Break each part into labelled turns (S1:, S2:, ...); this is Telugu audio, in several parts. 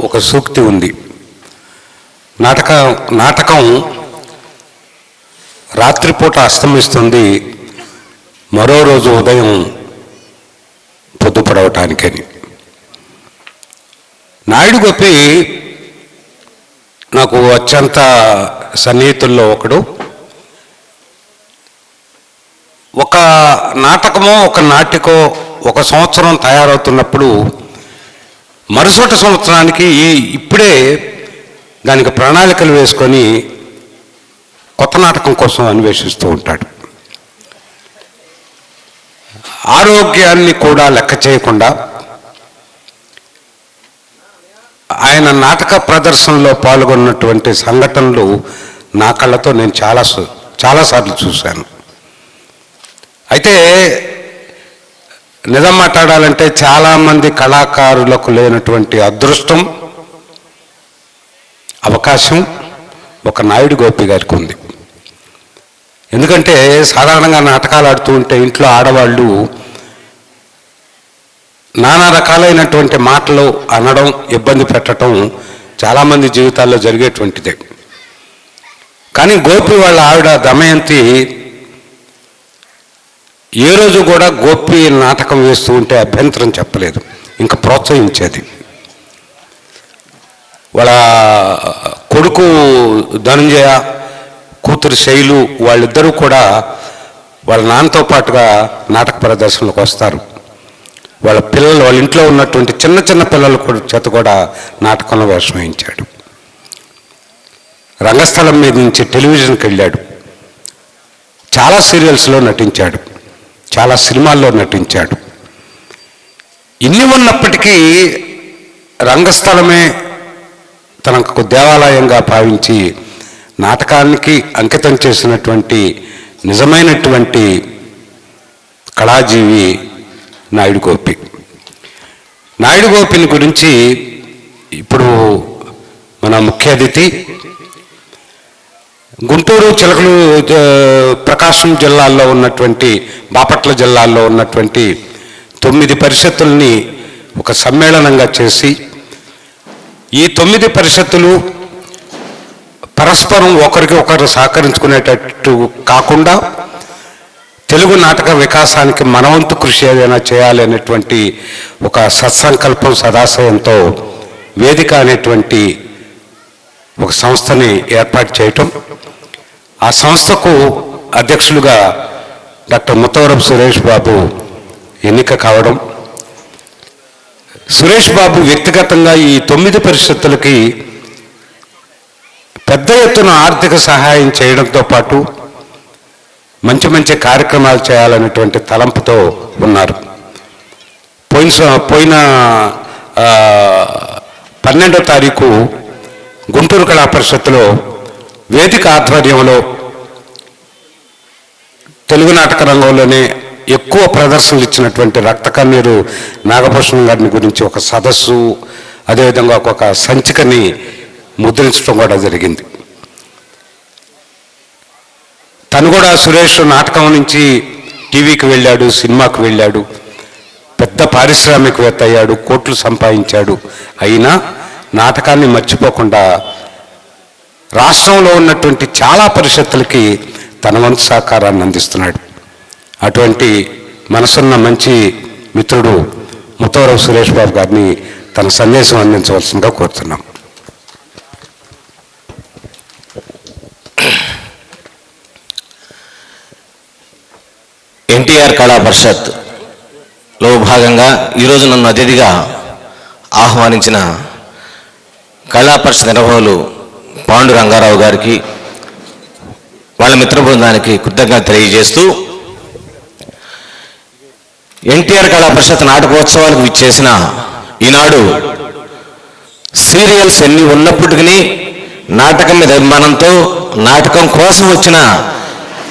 S1: ఒక సూక్తి ఉంది. నాటక నాటకం రాత్రిపూట అస్తమిస్తుంది మరో రోజు ఉదయం పొద్దుపడవటానికని. నాయుడు గొప్పి నాకు అత్యంత సన్నిహితుల్లో ఒకడు. ఒక నాటకమో ఒక నాటికో ఒక సంవత్సరం తయారవుతున్నప్పుడు మరుసటి సంవత్సరానికి ఈ ఇప్పుడే దానికి ప్రణాళికలు వేసుకొని కొత్త నాటకం కోసం అన్వేషిస్తూ ఉంటాడు. ఆరోగ్యాన్ని కూడా లెక్క చేయకుండా ఆయన నాటక ప్రదర్శనలో పాల్గొన్నటువంటి సంఘటనలు నా కళ్ళతో నేను చాలా చాలాసార్లు చూశాను. అయితే నిజం మాట్లాడాలంటే చాలామంది కళాకారులకు లేనటువంటి అదృష్టం అవకాశం ఒక నాయుడు గోపి గారికి ఉంది. ఎందుకంటే సాధారణంగా నాటకాలు ఆడుతూ ఉంటే ఇంట్లో ఆడవాళ్ళు నానా రకాలైనటువంటి మాటలు అనడం ఇబ్బంది పెట్టడం చాలామంది జీవితాల్లో జరిగేటువంటిదే. కానీ గోపి వాళ్ళ ఆవిడ దమయంతి ఏ రోజు కూడా గోపి నాటకం వేస్తూ ఉంటే అభ్యంతరం చెప్పలేదు. ఇంకా ప్రోత్సహించేది. వాళ్ళ కొడుకు ధనంజయ కూతురు శైలు వాళ్ళిద్దరూ కూడా వాళ్ళ నాన్నతో పాటుగా నాటక ప్రదర్శనలకు వస్తారు. వాళ్ళ పిల్లలు వాళ్ళ ఇంట్లో ఉన్నటువంటి చిన్న చిన్న పిల్లల చేత కూడా నాటకంలో వేషం వేయించాడు. రంగస్థలం మీద నుంచి టెలివిజన్కి వెళ్ళాడు. చాలా సీరియల్స్లో నటించాడు. చాలా సినిమాల్లో నటించాడు. ఇన్ని ఉన్నప్పటికీ రంగస్థలమే తనకు దేవాలయంగా భావించి నాటకానికి అంకితం చేసినటువంటి నిజమైనటువంటి కళాజీవి నాయుడు గోపి. నాయుడు గోపిని గురించి ఇప్పుడు మన ముఖ్య అతిథి గుంటూరు చిలకలు ప్రకాశం జిల్లాల్లో ఉన్నటువంటి బాపట్ల జిల్లాల్లో ఉన్నటువంటి తొమ్మిది పరిషత్తుల్ని ఒక సమ్మేళనంగా చేసి ఈ తొమ్మిది పరిషత్తులు పరస్పరం ఒకరికి ఒకరు సహకరించుకునేటట్టు కాకుండా తెలుగు నాటక వికాసానికి మనవంతు కృషి ఏదైనా చేయాలి అనేటువంటి ఒక సత్సంకల్పం సదాశయంతో వేదిక అనేటువంటి ఒక సంస్థని ఏర్పాటు చేయటం ఆ సంస్థకు అధ్యక్షులుగా డాక్టర్ ముత్తవరపు సురేష్ బాబు ఎన్నిక కావడం సురేష్ బాబు వ్యక్తిగతంగా ఈ తొమ్మిది పరిషత్తులకి పెద్ద ఎత్తున ఆర్థిక సహాయం చేయడంతో పాటు మంచి మంచి కార్యక్రమాలు చేయాలనేటువంటి తలంపుతో ఉన్నారు. పోయిన స- పోయిన పన్నెండో తారీఖు గుంటూరు కళా పరిషత్తులో వేదిక ఆధ్వర్యంలో తెలుగు నాటక రంగంలోనే ఎక్కువ ప్రదర్శనలు ఇచ్చినటువంటి రక్త కన్నీరు నాగభూషణం గారిని గురించి ఒక సదస్సు అదేవిధంగా ఒక సంచికని ముద్రించడం కూడా జరిగింది. తను కూడా సురేష్ నాటకం నుంచి టీవీకి వెళ్ళాడు సినిమాకి వెళ్ళాడు పెద్ద పారిశ్రామికవేత్త అయ్యాడు కోట్లు సంపాదించాడు. అయినా నాటకాన్ని మర్చిపోకుండా రాష్ట్రంలో ఉన్నటువంటి చాలా పరిషత్తులకి తన వంతు సహకారాన్ని అందిస్తున్నాడు. అటువంటి మనసున్న మంచి మిత్రుడు ముత్తవరపు సురేష్ బాబు గారిని తన సందేశం అందించవలసిందిగా కోరుతున్నాం.
S2: ఎన్టీఆర్ కళా పరిషత్లో భాగంగా ఈరోజు నన్ను అతిథిగా ఆహ్వానించిన కళా పరిషత్ నిర్వహులు పాండు రంగారావు గారికి వాళ్ళ మిత్ర బృందానికి కృతజ్ఞత తెలియజేస్తూ ఎన్టీఆర్ కళా పరిషత్ నాటకోత్సవాలకు విచ్చేసిన ఈనాడు సీరియల్స్ ఎన్ని ఉన్నప్పటికీ నాటకం మీద అభిమానంతో నాటకం కోసం వచ్చిన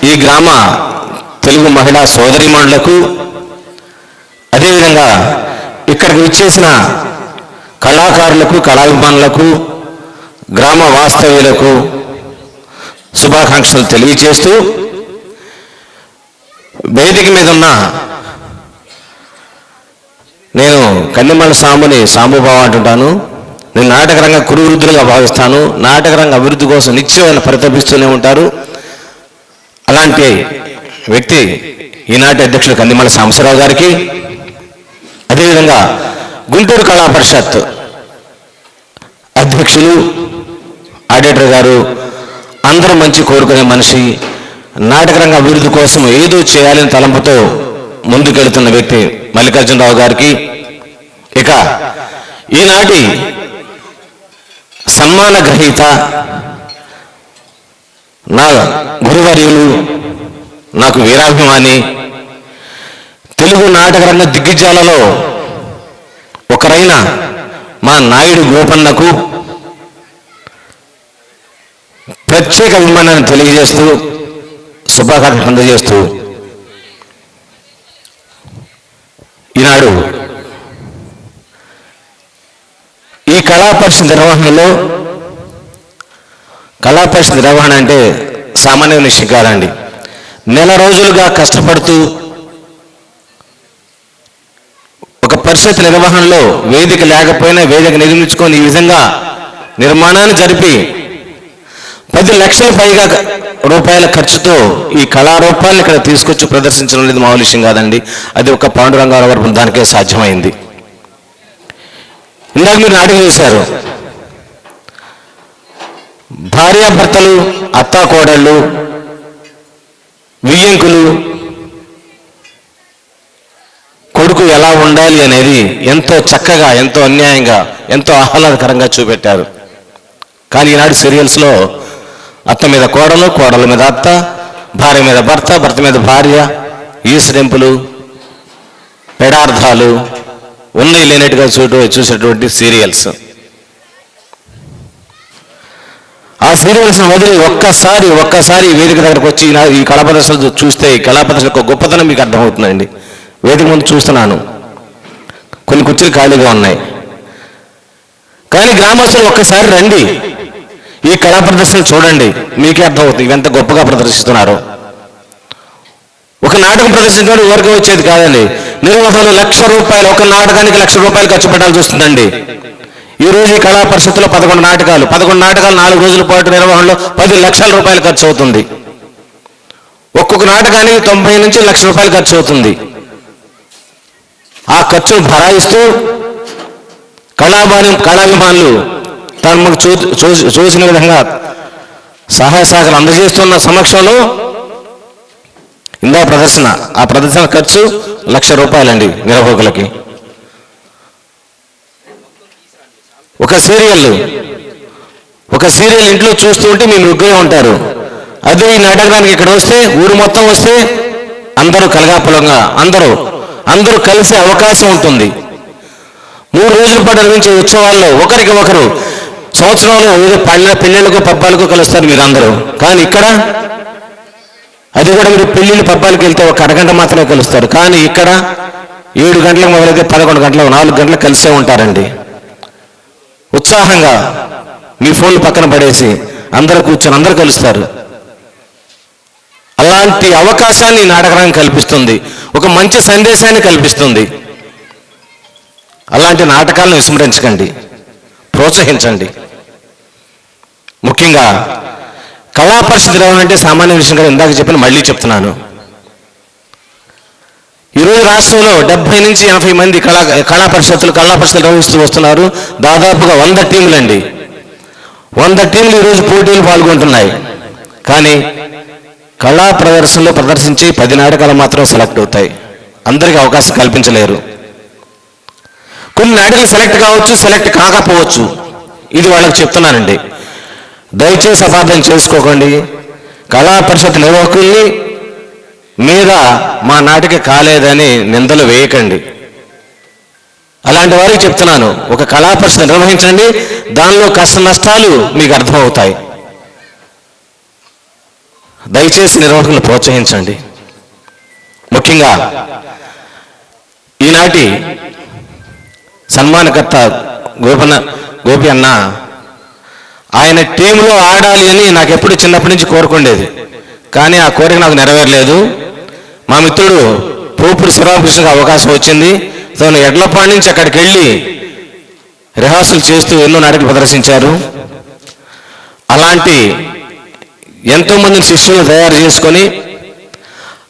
S2: ఈ గ్రామ తెలుగు మహిళా సోదరిమణులకు అదేవిధంగా ఇక్కడికి విచ్చేసిన కళాకారులకు కళాభిమానులకు గ్రామ వాస్తవ్యులకు శుభాకాంక్షలు తెలియజేస్తూ వేదిక మీద ఉన్న నేను కన్నెమల సాంబుని సాంబుబావ అంటుంటాను. నేను నాటకరంగా కురువృద్ధులుగా భావిస్తాను. నాటకరంగ అభివృద్ధి కోసం నిత్యమైన పరితపిస్తూనే ఉంటారు. అలాంటి వ్యక్తి ఈనాటి అధ్యక్షుడు కందిమల సాంబశివరావు గారికి. అదేవిధంగా గుంటూరు కళా పరిషత్ అధ్యక్షులు ఆడిటర్ గారు అందరూ మంచి కోరుకునే మనిషి నాటకరంగ అభివృద్ధి కోసం ఏదో చేయాలని తలంపుతో ముందుకెళ్తున్న వ్యక్తి మల్లికార్జునరావు గారికి. ఇక ఈనాటి సన్మాన గ్రహీత నా గురువర్యులు నాకు వీరాభిమాని తెలుగు నాటకరంగ దిగ్గజాలలో ఒకరైన మా నాయుడు గోపన్నకు ప్రత్యేక అభిమానాన్ని తెలియజేస్తూ శుభాకాంక్షలు అందజేస్తూ ఈనాడు ఈ కళా పరిషత్ నిర్వహణలో కళా పరిషత్ నిర్వహణ అంటే సామాన్య విషయం కాదండి నెల రోజులుగా కష్టపడుతూ ఒక పరిషత్ నిర్వహణలో వేదిక లేకపోయినా వేదిక నిర్మించుకొని ఈ విధంగా నిర్మాణాన్ని జరిపి పది లక్షల పైగా రూపాయల ఖర్చుతో ఈ కళారూపాలను ఇక్కడ తీసుకొచ్చి ప్రదర్శించడం అనేది మామూలు విషయం కాదండి. అది ఒక పాండురంగారావు గారి బృందానికే సాధ్యమైంది. ఇందాక మీరు నాటకం చేశారు భార్యాభర్తలు అత్తాకోడళ్ళు వియ్యంకులు కొడుకు ఎలా ఉండాలి అనేది ఎంతో చక్కగా ఎంతో అన్యాయంగా ఎంతో ఆహ్లాదకరంగా చూపెట్టారు. కానీ ఈనాడు సీరియల్స్లో అత్త మీద కోడలు కోడల మీద అత్త భార్య మీద భర్త భర్త మీద భార్య ఈసరింపులు పెడార్థాలు ఉన్నాయి లేనట్టుగా చూడు చూసేటువంటి సీరియల్స్. ఆ సీరియల్స్ వదిలి ఒక్కసారి ఒక్కసారి వేదిక దగ్గరకు వచ్చి ఈ కళాపదర్శనలు ప్రదర్శన చూస్తే ఈ కళాపదర్శన యొక్క గొప్పతనం మీకు అర్థమవుతుందండి. వేదిక ముందు చూస్తున్నాను. కొన్ని కుర్చీలు ఖాళీగా ఉన్నాయి. కానీ గ్రామస్తులు ఒక్కసారి రండి. ఈ కళా ప్రదర్శన చూడండి మీకే అర్థమవుతుంది ఇవి ఎంత గొప్పగా ప్రదర్శిస్తున్నారు. ఒక నాటకం ప్రదర్శించడం ఊరికే వచ్చేది కాదండి. నిర్వహణలు లక్ష రూపాయలు ఒక నాటకానికి లక్ష రూపాయలు ఖర్చు పెట్టాల్సి వస్తుందండి. ఈ రోజు ఈ కళా పరిషత్తులో పదకొండు నాటకాలు పదకొండు నాటకాలు నాలుగు రోజుల పాటు నిర్వహణలో పది లక్షల రూపాయలు ఖర్చు అవుతుంది. ఒక్కొక్క నాటకానికి తొంభై నుంచి లక్ష రూపాయలు ఖర్చు అవుతుంది. ఆ ఖర్చును భరాయిస్తూ కళాభాని కళాభిమానులు తాను మాకు చూ చూ- చూసిన విధంగా సహాయ శాఖలు అందజేస్తున్న సమక్షంలో ఇందా ప్రదర్శన. ఆ ప్రదర్శన ఖర్చు లక్ష రూపాయలండి నిర్వాహకులకి. ఒక సీరియల్. ఒక సీరియల్ ఇంట్లో చూస్తూ ఉంటే మీరు ముగ్గురే ఉంటారు. అదే ఈ నాటకానికి ఇక్కడ వస్తే ఊరు మొత్తం వస్తే అందరూ కలగాపులంగా అందరూ అందరూ కలిసే అవకాశం ఉంటుంది. మూడు రోజుల పాటు నిర్మించే ఉత్సవాల్లో ఒకరికి ఒకరు సంవత్సరంలో ఏదో పళ్ళ పెళ్ళిళ్ళకు పబ్బాలకు కలుస్తారు మీరు అందరూ కానీ ఇక్కడ అది కూడా మీరు పెళ్ళిళ్ళు పబ్బాలకు వెళ్తే ఒక అరగంట మాత్రమే కలుస్తారు. కానీ ఇక్కడ ఏడు గంటలకు మొదలైతే పదకొండు గంటలకు నాలుగు గంటలకు కలిసే ఉంటారండి. ఉత్సాహంగా మీ ఫోన్లు పక్కన పడేసి అందరూ కూర్చొని అందరూ కలుస్తారు. అలాంటి అవకాశాన్ని ఈ కల్పిస్తుంది. ఒక మంచి సందేశాన్ని కల్పిస్తుంది. అలాంటి నాటకాలను విస్మరించకండి ప్రోత్సహించండి. ముఖ్యంగా కళా పరిషత్ అంటే సామాన్య విషయం కదా ఇందాక చెప్పిన మళ్ళీ చెప్తున్నాను. ఈరోజు రాష్ట్రంలో డెబ్బై నుంచి ఎనభై మంది కళా కళా పరిషత్తులు కళా పరిషత్తులు నిర్వహిస్తూ వస్తున్నారు. దాదాపుగా వంద టీములండి. వంద టీంలు ఈరోజు పోటీలు పాల్గొంటున్నాయి. కానీ కళా ప్రదర్శనలో ప్రదర్శించి పది నాటకాలు మాత్రం సెలెక్ట్ అవుతాయి. అందరికీ అవకాశం కల్పించలేరు. కొన్ని నాటకాలు సెలెక్ట్ కావచ్చు సెలెక్ట్ కాకపోవచ్చు. ఇది వాళ్ళకి చెప్తున్నానండి. దయచేసి అపార్థం చేసుకోకండి. కళా పరిషత్ నిర్వాహకుల్ని మీద మా నాటిక కాలేదని నిందలు వేయకండి. అలాంటి వారికి చెప్తున్నాను. ఒక కళా పరిషత్ నిర్వహించండి. దానిలో కష్ట నష్టాలు మీకు అర్థమవుతాయి. దయచేసి నిర్వాహకులను ప్రోత్సహించండి. ముఖ్యంగా ఈనాటి సన్మానకర్త గోపన గోపి అన్న ఆయన టీంలో ఆడాలి అని నాకు ఎప్పుడు చిన్నప్పటి నుంచి కోరుకుండేది. కానీ ఆ కోరిక నాకు నెరవేరలేదు. మా మిత్రుడు పోపుడు శివరామకృష్ణకు అవకాశం వచ్చింది. తను ఎడ్లపాడి నుంచి అక్కడికి వెళ్ళి రిహార్సల్ చేస్తూ ఎన్నో నాటకాలు ప్రదర్శించారు. అలాంటి ఎంతోమంది శిష్యులను తయారు చేసుకొని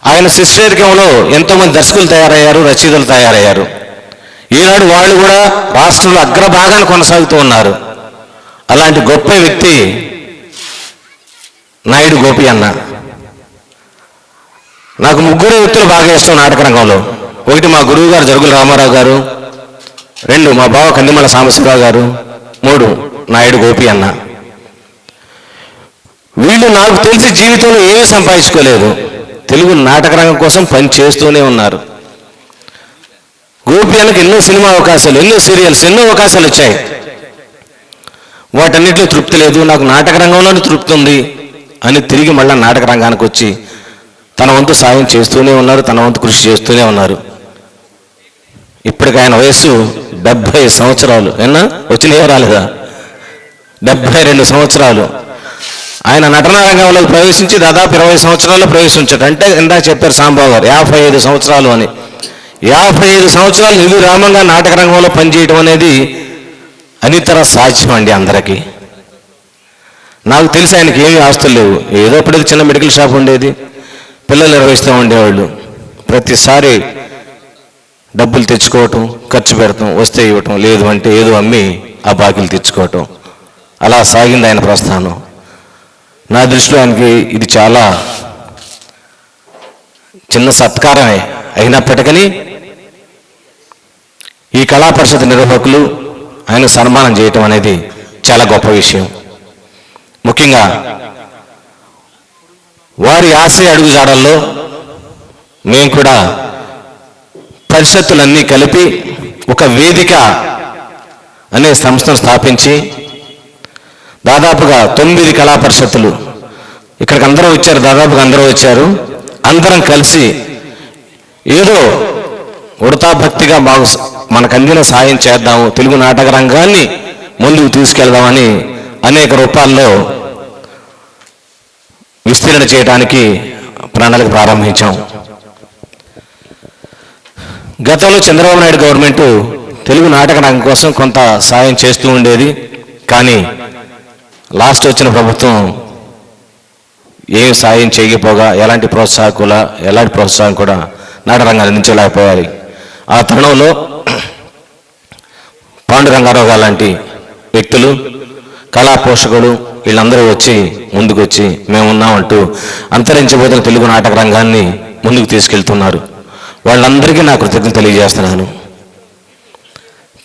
S2: ఆయన శిష్యరికంలో ఎంతోమంది దర్శకులు తయారయ్యారు రచయితలు తయారయ్యారు. ఈనాడు వాళ్ళు కూడా రాష్ట్రంలో అగ్రభాగాన్ని కొనసాగుతూ ఉన్నారు. అలాంటి గొప్ప వ్యక్తి నాయుడు గోపి అన్న. నాకు ముగ్గురు వ్యక్తులు బాగా ఇష్టం నాటక రంగంలో. ఒకటి మా గురువు గారు జరుగుల రామారావు గారు రెండు మా బావ కందిమల సాంబశివరావు గారు మూడు నాయుడు గోపి అన్న. వీళ్ళు నాకు తెలిసి జీవితంలో ఏమీ సంపాదించుకోలేదు. తెలుగు నాటక రంగం కోసం పని చేస్తూనే ఉన్నారు. గోపి ఎన్నో సినిమా అవకాశాలు ఎన్నో సీరియల్స్ ఎన్నో అవకాశాలు వచ్చాయి. వాటన్నిటిలో తృప్తి లేదు నాకు నాటక రంగంలోనే తృప్తి ఉంది అని తిరిగి మళ్ళీ నాటక రంగానికి వచ్చి తన వంతు సాయం చేస్తూనే ఉన్నారు తన వంతు కృషి చేస్తూనే ఉన్నారు. ఇప్పటికి ఆయన వయస్సు డెబ్భై సంవత్సరాలు ఏనా వచ్చినాయో రాలేదా? డెబ్భై రెండు సంవత్సరాలు. ఆయన నటనా రంగంలోకి ప్రవేశించి దాదాపు ఇరవై సంవత్సరాల్లో ప్రవేశించాడు. అంటే ఇందాక చెప్పారు సాంబాబు గారు యాభై ఐదు సంవత్సరాలు అని. యాభై ఐదు సంవత్సరాలు రామంగా నాటక రంగంలో పనిచేయడం అనేది అనితర సాధ్యం అండి అందరికీ. నాకు తెలిసి ఆయనకి ఏమీ ఆస్తులు లేవు. ఏదో అప్పటికి చిన్న మెడికల్ షాప్ ఉండేది. పిల్లలు నిర్వహిస్తూ ఉండేవాళ్ళు. ప్రతిసారి డబ్బులు తెచ్చుకోవటం ఖర్చు పెడతాం వస్తే ఇవ్వటం లేదు అంటే ఏదో అమ్మి ఆ బాకీలు తెచ్చుకోవటం. అలా సాగింది ఆయన ప్రస్థానం. నా దృష్టిలో ఆయనకి ఇది చాలా చిన్న సత్కారమే అయినప్పటికీ ఈ కళా పరిషత్ నిర్వాహకులు ఆయన సన్మానం చేయటం అనేది చాలా గొప్ప విషయం. ముఖ్యంగా వారి ఆశయ అడుగుజాడల్లో మేము కూడా పరిషత్తులన్నీ కలిపి ఒక వేదిక అనే సంస్థను స్థాపించి దాదాపుగా తొమ్మిది కళా పరిషత్తులు ఇక్కడికి అందరూ వచ్చారు దాదాపుగా అందరూ వచ్చారు. అందరం కలిసి ఏదో ఉడతా భక్తిగా మాకు మనకు అందిన సాయం చేద్దాము. తెలుగు నాటక రంగాన్ని ముందుకు తీసుకెళ్దామని అనేక రూపాల్లో విస్తరణ చేయడానికి ప్రణాళిక ప్రారంభించాం. గతంలో చంద్రబాబు నాయుడు గవర్నమెంట్ తెలుగు నాటక రంగం కోసం కొంత సాయం చేస్తూ ఉండేది. కానీ లాస్ట్ వచ్చిన ప్రభుత్వం ఏం సాయం చేయకపోగా ఎలాంటి ప్రోత్సాహకుల ఎలాంటి ప్రోత్సాహం కూడా నాటరంగాన్ని అందించలేకపోయాలి ఆ తరుణంలో పాండురంగారావు గారు లాంటి వ్యక్తులు కళా పోషకులు వీళ్ళందరూ వచ్చి ముందుకు వచ్చి మేమున్నామంటూ అంతరించబోతున్న తెలుగు నాటక రంగాన్ని ముందుకు తీసుకెళ్తున్నారు. వాళ్ళందరికీ నా కృతజ్ఞత తెలియజేస్తున్నాను.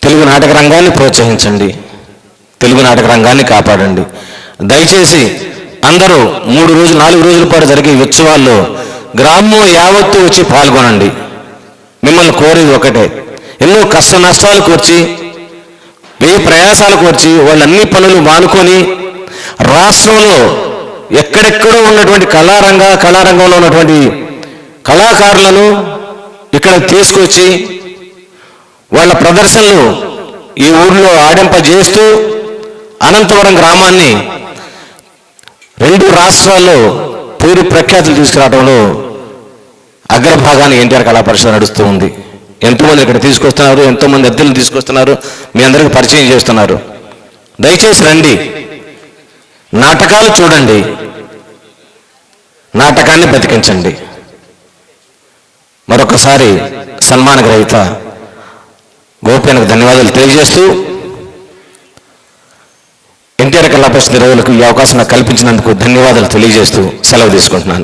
S2: తెలుగు నాటక రంగాన్ని ప్రోత్సహించండి. తెలుగు నాటక రంగాన్ని కాపాడండి. దయచేసి అందరూ మూడు రోజులు నాలుగు రోజుల పాటు జరిగే ఉత్సవాల్లో గ్రామం యావత్తు వచ్చి పాల్గొనండి. మిమ్మల్ని కోరేది ఒకటే. ఎన్నో కష్ట నష్టాలు కూర్చి వెయ్యి ప్రయాసాలు కూర్చి వాళ్ళన్ని పనులు మానుకొని రాష్ట్రంలో ఎక్కడెక్కడో ఉన్నటువంటి కళారంగ కళారంగంలో ఉన్నటువంటి కళాకారులను ఇక్కడ తీసుకొచ్చి వాళ్ళ ప్రదర్శనలు ఈ ఊర్లో ఆడింపజేస్తూ అనంతపురం గ్రామాన్ని రెండు రాష్ట్రాల్లో పేరు ప్రఖ్యాతులు తీసుకురావడంలో అగ్రభాగాన్ని ఎన్టీఆర్ కళా పరిషత్ నడుస్తూ ఉంది. ఎంతోమంది ఇక్కడ తీసుకొస్తున్నారు ఎంతోమంది అద్దెలు తీసుకొస్తున్నారు మీ అందరికీ పరిచయం చేస్తున్నారు. దయచేసి రండి. నాటకాలు చూడండి. నాటకాన్ని బతికించండి. మరొకసారి సన్మాన గ్రహీత గోపినకు ధన్యవాదాలు తెలియజేస్తూ ఎన్టీఆర్ కళా పరిషత్ ఈ అవకాశం నాకు కల్పించినందుకు ధన్యవాదాలు తెలియజేస్తూ సెలవు తీసుకుంటున్నాను.